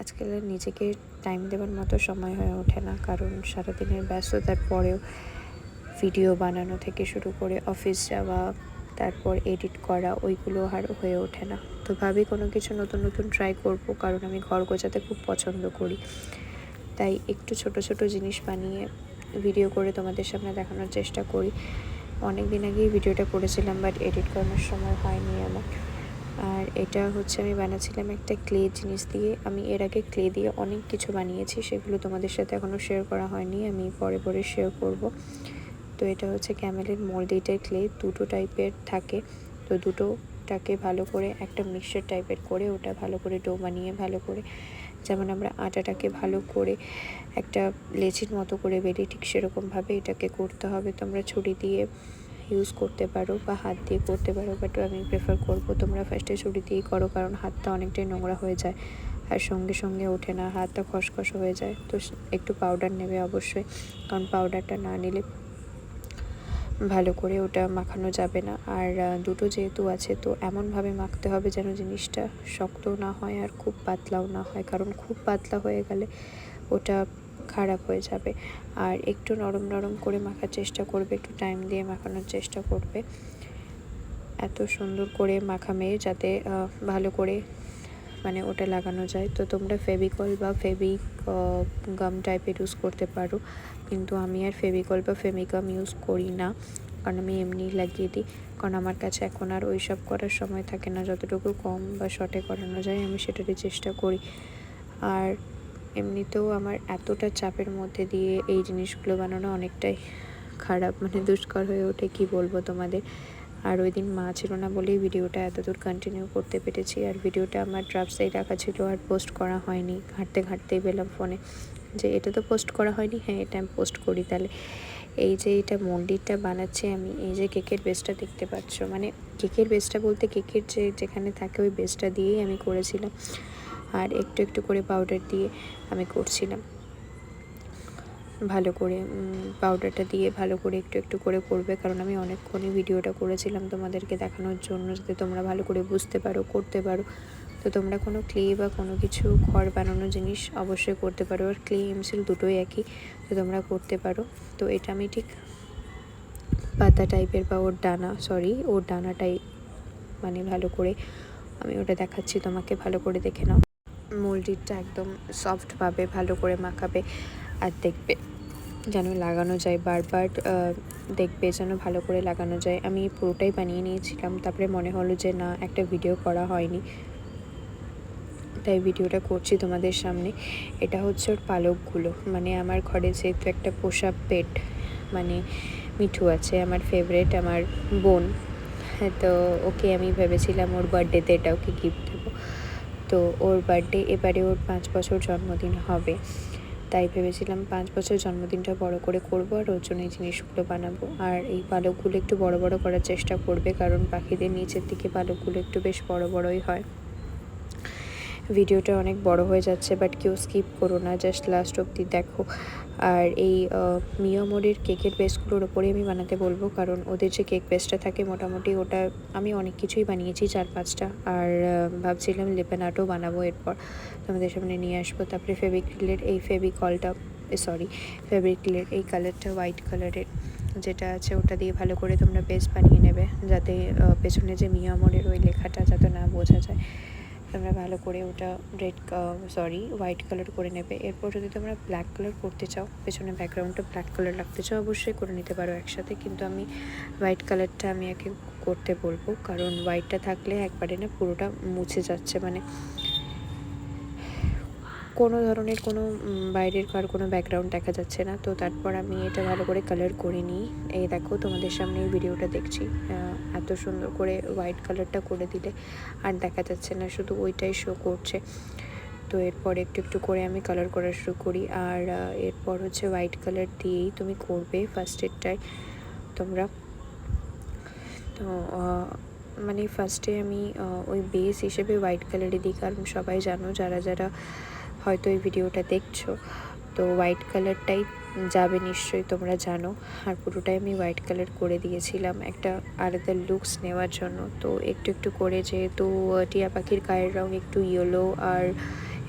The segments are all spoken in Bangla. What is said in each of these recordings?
আজকাল নিজেকে টাইম দেওয়ার মতো সময় হয়ে ওঠে না। কারণ সারাদিনের ব্যস্ততার পরেও ভিডিও বানানো থেকে শুরু করে অফিস যাওয়া, তারপর এডিট করা, ওইগুলো আর হয়ে ওঠে না। তো ভাবি কোনো কিছু নতুন নতুন ট্রাই করব, কারণ আমি ঘর গোছাতে খুব পছন্দ করি। তাই একটু ছোট ছোট জিনিস বানিয়ে ভিডিও করে তোমাদের সামনে দেখানোর চেষ্টা করি। অনেক দিন আগেই ভিডিওটা করেছিলাম বাট এডিট করানোর সময় হয়নি আমার। আর এটা হচ্ছে আমি বানাচ্ছিলাম একটা ক্লে জিনিস দিয়ে। আমি এর আগে ক্লে দিয়ে অনেক কিছু বানিয়েছি, সেগুলো তোমাদের সাথে এখনও শেয়ার করা হয়নি, আমি পরে পরে শেয়ার করব। তো এটা হচ্ছে ক্যামেলের মোল্ডিটের ক্লে দুটো টাইপের থাকে। তো দুটোটাকে ভালো করে একটা মিক্সচার টাইপের করে ওটা ভালো করে ডো বানিয়ে ভালো করে যেমন আমরা আটাটাকে ভালো করে একটা লেচির মতো করে বেরিয়ে ঠিক সেরকমভাবে এটাকে করতে হবে। তোমরা ছুরি দিয়ে ইউজ করতে পারো বা হাত দিয়ে করতে পারো বাট আমি প্রেফার করব তোমরা ফার্স্টে ছুরি দিয়েই করো, কারণ হাতটা অনেকটাই নোংরা হয়ে যায় আর সঙ্গে সঙ্গে ওঠে না, হাতটা খসখস হয়ে যায়। তো একটু পাউডার নেবে অবশ্যই, কারণ পাউডারটা না নিলে ভালো করে ওটা মাখানো যাবে না। আর দুটো যেহেতু আছে, তো এমনভাবে মাখতে হবে যেন জিনিসটা শক্তও না হয় আর খুব পাতলাও না হয়, কারণ খুব পাতলা হয়ে গেলে ওটা খারাপ হয়ে যাবে। আর একটু নরম নরম করে মাখার চেষ্টা করবে, একটু টাইম দিয়ে মাখানোর চেষ্টা করবে। এত সুন্দর করে মাখামে যাতে ভালো করে মানে ওটা লাগানো যায়। তো তোমরা ফেভিকল বা ফেবিক গাম টাইপের ইউজ করতে পারো। কিন্তু আমি আর ফেভিকল বা ফেমিকাম ইউজ করি না। কারণ আমি এমনি লাগিয়ে দিই। কারণ আমার কাছে এখন আর ওই সব করার সময় থাকে না। যতটুকু কম বা শর্টে করানো যায়, আমি সেটারই চেষ্টা করি। আর এমনিতেও আমার এতটা চাপের মধ্যে দিয়ে এই জিনিসগুলো বানানো অনেকটাই খারাপ মানে দুষ্কর হয়ে ওঠে, কি বলব তোমাদের? আর ওই দিন মা ছিল না বলেই ভিডিওটা এতদূর কন্টিনিউ করতে পেরেছি। আর ভিডিওটা আমার ড্রাফটসেই রাখা ছিল আর পোস্ট করা হয়নি। ঘাঁটতে ঘাঁটতেই পেলাম ফোনে যে এটা তো পোস্ট করা হয়নি? হ্যাঁ এটা আমি পোস্ট করি তাহলে। এই যে এটা মন্দিরটা বানাচ্ছি আমি, এই যে কেকের বেসটা দেখতে পাচ্ছ। মানে কেকের বেসটা বলতে কেকের যে যেখানে থাকে ওই বেসটা দিয়েই আমি করেছিলাম। আর একটু একটু করে পাউডার দিয়ে আমি করছিলাম। ভালো করে পাউডারটা দিয়ে ভালো করে একটু একটু করে করবে, কারণ আমি অনেকক্ষণই ভিডিওটা করেছিলাম তোমাদেরকে দেখানোর জন্য, যাতে তোমরা ভালো করে বুঝতে পারো, করতে পারো। তো তোমরা কোনো ক্লে বা কোনো কিছু ঘর বানানো জিনিস অবশ্যই করতে পারো, আর ক্লে এমসিল দুটোই একই, তো তোমরা করতে পারো। তো এটা আমি ঠিক পাতা টাইপের বা ওর ডানা সরি ওর ডানাটাই মানে ভালো করে আমি ওটা দেখাচ্ছি, তোমাকে ভালো করে দেখে নাও। মোল্ডিটা একদম সফটভাবে ভালো করে মাখাবে আর দেখবে যেন লাগানো যায় বারবার দেখবে যেন ভালো করে লাগানো যায়। আমি পুরোটাই বানিয়ে নিয়েছিলাম, তারপরে মনে হলো যে না, একটা ভিডিও করা হয়নি। তাই ভিডিওটা করছি তোমাদের সামনে। এটা হচ্ছে ওর পালকগুলো। মানে আমার ঘরে যেহেতু একটা পোষা পেট মানে মিঠু আছে, আমার ফেভারেট আমার বোন, তো ওকে আমি ভেবেছিলাম ওর বার্থডেতে এটা ওকে গিফট দেবো। তো ওর বার্থডে এবারে ওর পাঁচ বছর জন্মদিন হবে। তাই ভেবেছিলাম পাঁচ বছর জন্মদিনটা বড় করে করব আর ওর জন্য এই জিনিসগুলো বানাবো। আর এই পালকগুলো একটু বড় বড় করার চেষ্টা করবে কারণ পাখিদের নিচের দিকে পালকগুলো একটু বেশ বড় বড়ই হয়। ভিডিওটা অনেক বড় হয়ে যাচ্ছে বাট কেউ স্কিপ করো না জাস্ট লাস্ট অবধি দেখো। আর এই মিয়ামোরের কেকের বেসগুলোর ওপরে আমি বানাতে বলব। কারণ ওদের যে কেক পেস্টটা থাকে মোটামুটি ওটা আমি অনেক কিছুই বানিয়েছি চার পাঁচটা। আর ভাবছিলাম লেপেন আর্টও বানাবো এরপর। তোমাদের সামনে নিয়ে আসব। তারপরে ফেবিক্রিলের এই ফেবিকলটা সরি ফেব্রিক্রিলের এই কালারটা হোয়াইট কালারের যেটা আছে ওটা দিয়ে ভালো করে তোমরা বেস বানিয়ে নেবে। যাতে পেছনে যে মিয়ামোরের ওই লেখাটা যাতে না বোঝা যায়। তোমরা ভালো করে ওটা রেড সরি হোয়াইট কালার করে নেবে। এরপর যদি তোমরা ব্ল্যাক কালার করতে চাও, পেছনে ব্যাকগ্রাউন্ডটা ব্ল্যাক কালার লাগতে চাও, অবশ্যই করে নিতে পারো একসাথে। কিন্তু আমি হোয়াইট কালারটা আমি একে করতে বলব, কারণ হোয়াইটটা থাকলে একবারে না পুরোটা মুছে যাচ্ছে। মানে কোনো ধরনের কোনো বাইরের কার কোনো ব্যাকগ্রাউন্ড দেখা যাচ্ছে না। তো তারপর আমি এটা ভালো করে কালার করে নিই। এই দেখো, তোমাদের সামনে ভিডিওটা দেখছি। এত সুন্দর করে হোয়াইট কালারটা করে দিলে আর দেখা যাচ্ছে না, শুধু ওইটাই শো করছে। তো এরপর একটু একটু করে আমি কালার করা শুরু করি। আর এরপর হচ্ছে হোয়াইট কালার দিয়েই তুমি করবে ফার্স্ট এডটায় তোমরা, তো মানে ফার্স্টে আমি ওই বেস হিসেবে হোয়াইট কালারই দিই। কারণ সবাই জানো, যারা যারা হয়তো এই ভিডিওটা দেখছ। তো হোয়াইট কালারটাই যাবে নিশ্চয়ই, তোমরা জানো। আর পুরোটাই আমি হোয়াইট কালার করে দিয়েছিলাম একটা আলাদা লুকস নেওয়ার জন্য। তো একটু একটু করে যেহেতু টিয়া পাখির গায়ের রং একটু ইয়েলো আর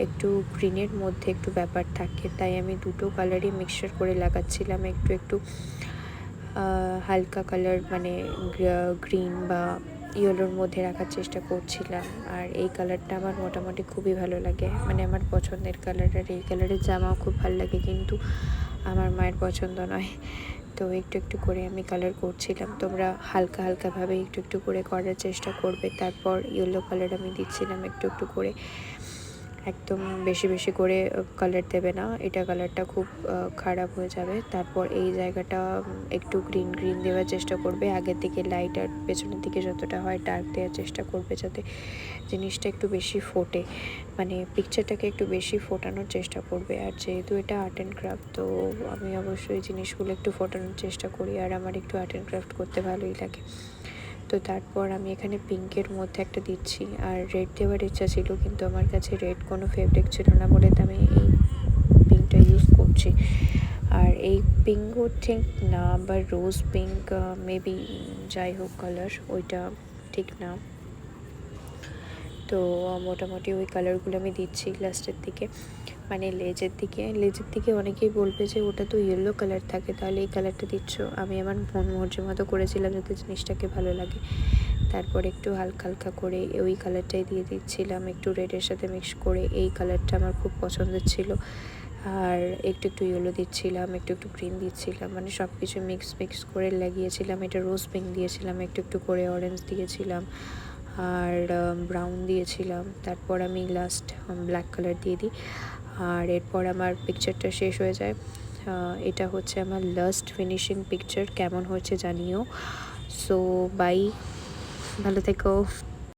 একটু গ্রিনের মধ্যে একটু ব্যাপার থাকে, তাই আমি দুটো কালারই মিক্সচার করে লাগাচ্ছিলাম। একটু একটু হালকা কালার মানে গ্রিন বা ইয়েলোর মধ্যে রাখার চেষ্টা করছিলাম। আর এই কালারটা আমার মোটামুটি খুবই ভালো লাগে। মানে আমার পছন্দের কালার আর এই কালারের জামাও খুব ভালো লাগে, কিন্তু আমার মায়ের পছন্দ নয়। তো একটু একটু করে আমি কালার করছিলাম। তোমরা হালকা হালকাভাবে একটু একটু করে করার চেষ্টা করবে। তারপর ইয়েলো কালার আমি দিচ্ছিলাম একটু একটু করে। একদম বেশি বেশি করে কালার দেবে না। এটা কালারটা খুব খারাপ হয়ে যাবে। তারপর এই জায়গাটা একটু গ্রিন গ্রিন দেওয়ার চেষ্টা করবে। আগের দিকে লাইট আর পেছনের দিকে যতটা হয় ডার্ক দেওয়ার চেষ্টা করবে যাতে জিনিসটা একটু বেশি ফোটে। মানে পিকচারটাকে একটু বেশি ফোটানোর চেষ্টা করবে। আর যেহেতু এটা আর্ট অ্যান্ড ক্রাফট তো আমি অবশ্যই জিনিসগুলো একটু ফোটানোর চেষ্টা করি। আর আমার একটু আর্ট অ্যান্ড ক্রাফট করতে ভালোই লাগে। তো তারপর আমি এখানে পিঙ্কের মধ্যে একটা দিচ্ছি। আর রেড দেওয়ার ইচ্ছা ছিল, কিন্তু আমার কাছে রেড কোনো ফেব্রিক ছিল না বলে আমি এই পিঙ্কটা ইউজ করছি। আর এই পিঙ্কও ঠিক না বা রোজ পিঙ্ক মেবি যাই হোক কালার ওইটা ঠিক না। তো মোটামুটি ওই কালারগুলো আমি দিচ্ছি লাস্টের দিকে। মানে লেজের দিকে লেজের দিকে অনেকেই বলবে যে ওটা তো ইয়েলো কালার থাকে, তাহলে এই কালারটা দিচ্ছ। আমি আমার মন মর্জির মতো করেছিলাম যাতে জিনিসটাকে ভালো লাগে। তারপর একটু হালকা হালকা করে ওই কালারটাই দিয়ে দিচ্ছিলাম, একটু রেডের সাথে মিক্স করে এই কালারটা আমার খুব পছন্দের ছিল। আর একটু একটু ইয়েলো দিচ্ছিলাম, একটু একটু গ্রিন দিচ্ছিলাম মানে সব কিছু মিক্স মিক্স করে লাগিয়েছিলাম। এটা রোজ পিঙ্ক দিয়েছিলাম, একটু একটু করে অরেঞ্জ দিয়েছিলাম। আর ব্রাউন দিয়েছিলাম। তারপর আমি লাস্ট ব্ল্যাক কালার দিয়ে দিই। আর এরপর আমার পিকচারটা শেষ হয়ে যায়। এটা হচ্ছে আমার লাস্ট ফিনিশিং পিকচার কেমন হয়েছে জানিও। সো বাই ভালো থেকো।